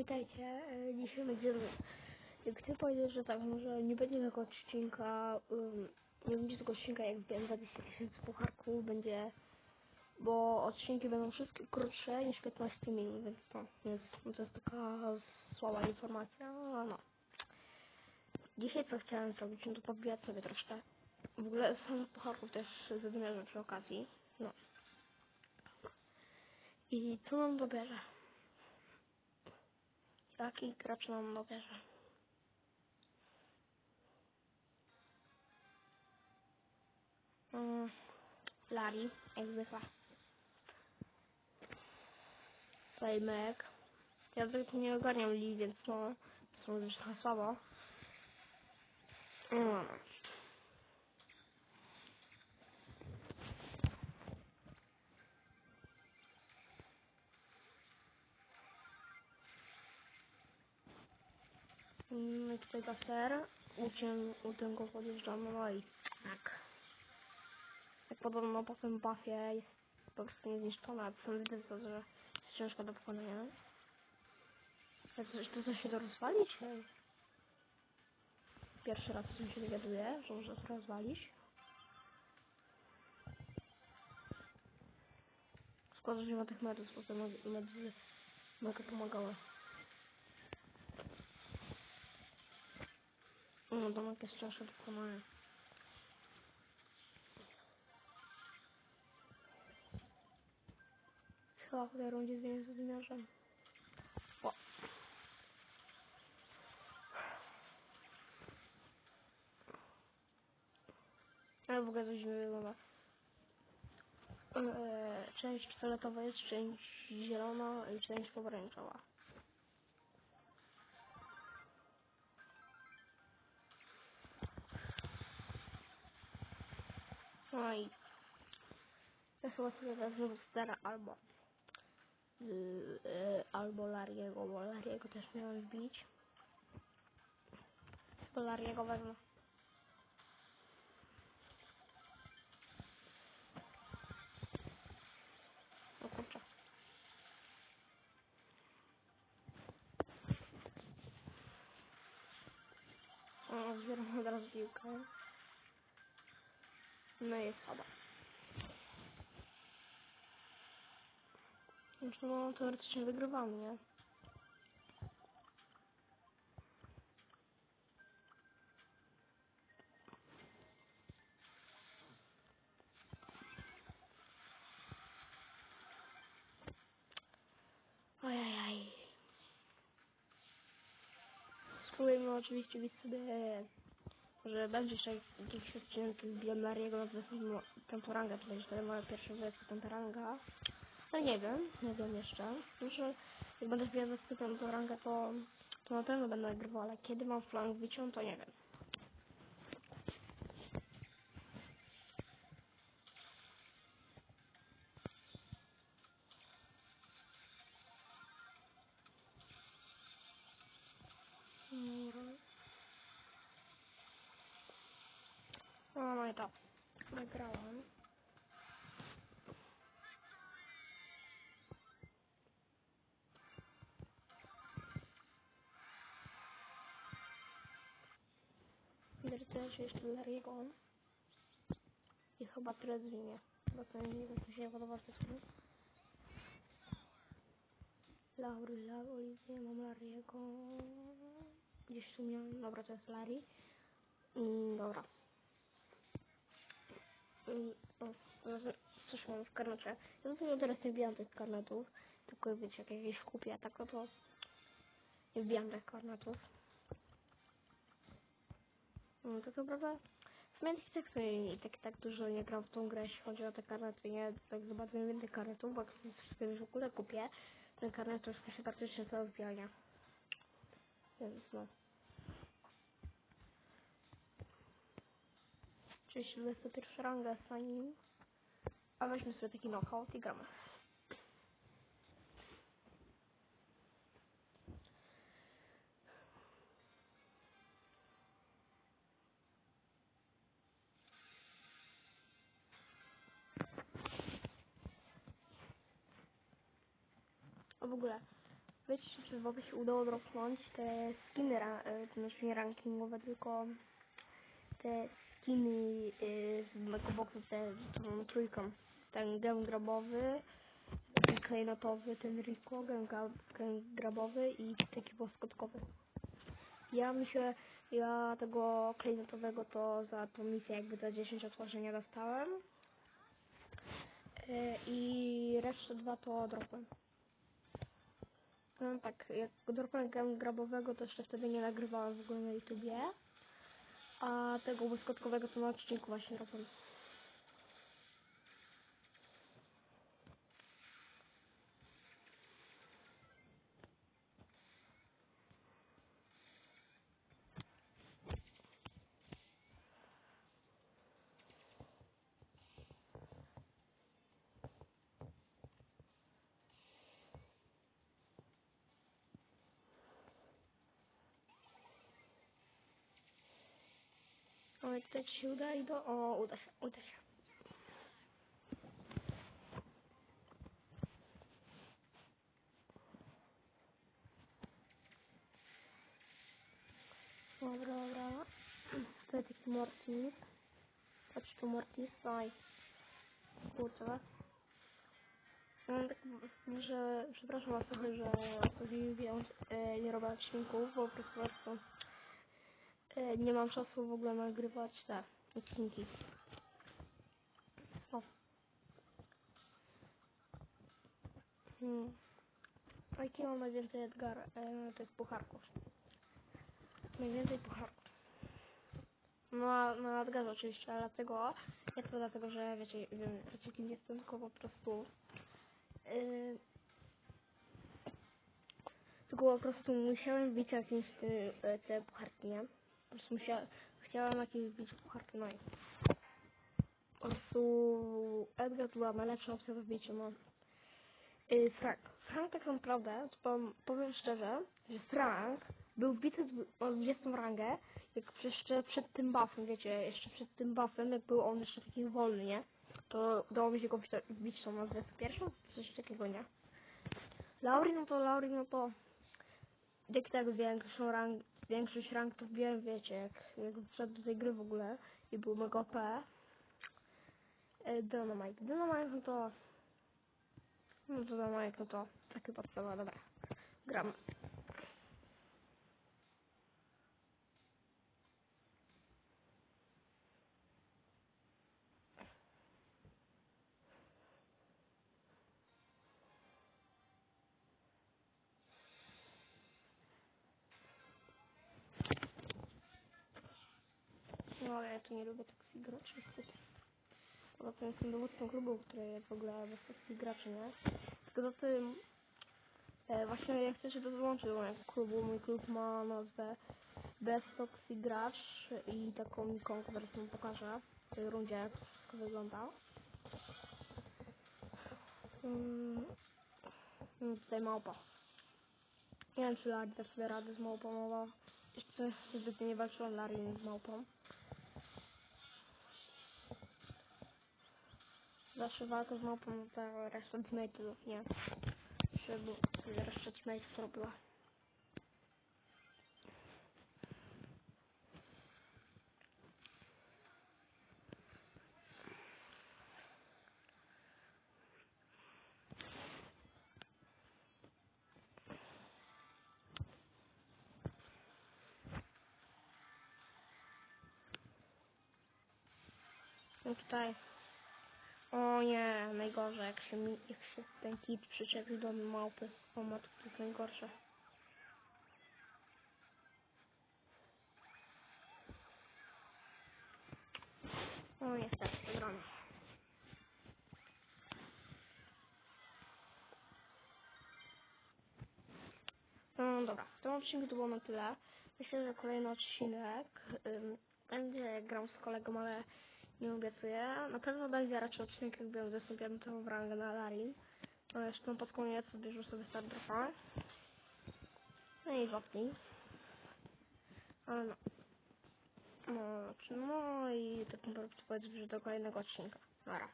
Pytajcie, e, dzisiaj będziemy... Jak chcę powiedzieć, że tak, że nie będzie tego odcinka, um, nie będzie tego odcinka jak wiem 20 tysięcy pucharków, będzie... Bo odcinki będą wszystkie krótsze niż 15 minut, więc to, więc no to jest taka słaba informacja, no. Dzisiaj co chciałem zrobić, no to pobijać sobie troszkę. W ogóle sam pucharków też zadumierzę przy okazji, no. I co nam dobierze? Jaki gracz nam dobierze? Mm, Lari, jak zwykle. Fejmek. Ja tak nie ogarniam li, więc no, są trochę słabo. Mm. Tutaj baser, ucię, u go podjeżdżamy, no i tak. Jak podobno po tym buffie jest po prostu niezniszczona, to są widzę, to, że jest ciężko do pokonania. Coś, to coś się da rozwalić? Pierwszy raz o się dowiaduję, że można to rozwalić. Że nie ma tych medów, bo te med- medy mega pomagały. No, domek jest cięższy do pokonania. Chyba w tej rundzie zmienię z wymiarzem. O. Ale w ogóle coś mi wygląda. Eee, część fioletowa jest, część zielona i część pomarańczowa. No i ja chyba sobie wezmę Stara albo yy, yy, albo Lariego, bo Lariego też miałem wbić. Bo Lariego wezmę. O kurczę. O, zbieram od razu piłkę. No jest. Znaczy no teoretycznie wygrywamy, nie? Ojajaj. Spróbujmy oczywiście być sobie, że będzie jeszcze jakiś odcinek z no, piątą rangę, to będzie wtedy moja pierwsza wersja piąta ranga. No nie wiem, nie wiem jeszcze. Myślę, jak będę wersję piątą rangę, to, to na pewno będę nagrywał, ale kiedy mam flank wyciął, to nie wiem. Wygrałam. Wiercę się jeszcze Lariego. I chyba tyle zwinie. Bo to nie wiem, co się podoba w tym. Laury, Laury, gdzie mam Lariego? Gdzieś tu miałem, dobra, to jest Larry. Mm, dobra. Mm, o, może coś mam w karnecie. Ja to teraz nie wbijam tych karnetów, tylko wiecie, jak jakieś kupię, tak no to nie wbijam tych karnetów. No to prawda, w sobie i tak, tak dużo nie gram w tą grę, jeśli chodzi o te karnety, nie, tak zobaczymy więcej karnetów, bo jak już w ogóle kupię, ten karnet już się bardzo często wbijania. Więc no. Czyli 21 ranga nim. A weźmy sobie taki knockout i gramy. A w ogóle, wiecie, czy w ogóle się udało dropnąć te skiny, ra, e, znaczy nie rankingowe, tylko te skiny e, z mego boxu, te z tą trójką. Ten gem grabowy, ten klejnotowy, ten Rico, gem, gem grabowy i taki łoskotkowy. Ja myślę, ja tego klejnotowego to za tą misję jakby za 10 otworzenia dostałem. E, I resztę dwa to dropłem. No tak, jak dropłem grabowego, to jeszcze wtedy nie nagrywałem w ogóle na YouTubie. A tego błyskotkowego to na odcinku właśnie dropłem. I tutaj ci się uda i do... O, uda się, uda się. Dobra, dobra. Tutaj taki Mortis. Patrz tu Mortis, oj. Kurczę. No, tak, że przepraszam was trochę, że więc e, nie robię odcinków, bo po prostu nie mam czasu w ogóle nagrywać te odcinki. O. Hmm. A jaki mam najwięcej Edgar? E, to jest pucharków. Najwięcej pucharków. No, na Edgarze oczywiście, ale dlatego, nie to dlatego, że wiecie, wiem, wiecie kim jestem, tylko po prostu yy, tylko po prostu musiałem wbić jakieś ty, e, te pucharki, nie? Po prostu musiałem, chciałem jakieś wbić pucharki, no i po prostu Edgar była najlepsza opcja do wbicia, no. Yy, Frank. Frank tak naprawdę, powiem, powiem szczerze, że Frank był wbity z- o 20 rangę, jak jeszcze przed tym buffem, wiecie, jeszcze przed tym buffem, jak był on jeszcze taki wolny, nie? To udało mi się go wbić tą na 21, coś takiego, nie? Lauri, no to Lauri, no to jak tak większą rang, większość rank to wiem, wiecie, jak, jak wszedł do tej gry w ogóle i był mega OP. E, Dynamite. Dynamite, no to no to Dynamite, no to takie podstawa, dobra. Gram. No ale ja tu nie lubię takich graczy niestety. Poza tym jestem dowódcą klubu, który jest w ogóle bez takich graczy, nie? Tylko za tym e, właśnie ja chcę się dołączyć do mojego klubu. Mój klub ma nazwę Bez Toxic Gracz i taką ikonkę zaraz wam pokażę w tej rundzie jak to wszystko wygląda. Mm, mm, tutaj małpa. Nie wiem czy Larry da sobie radę z małpą, ale jeszcze zbytnio nie walczyłem Larry z małpą. Zawsze walka z małpą to reszta teammate'ów, nie. Żeby reszta teammate'ów robiła. No tutaj. O nie, najgorzej jak się, jak się ten kit przyczepił do małpy. O matko, to jest najgorsze. O niestety, przegramy. No dobra, w tym odcinku to było na tyle. Myślę, że kolejny odcinek ym, będzie grał z kolegą, ale nie obiecuję. Na pewno będzie raczej odcinek, jak byłem zastąpiony tą w rangę na Larin. Jeszcze pod koniec bierzemy sobie start dropa. No i wopnij. Ale no. No, znaczy, no i tak naprawdę powiedzieć, że do kolejnego odcinka. Dobra.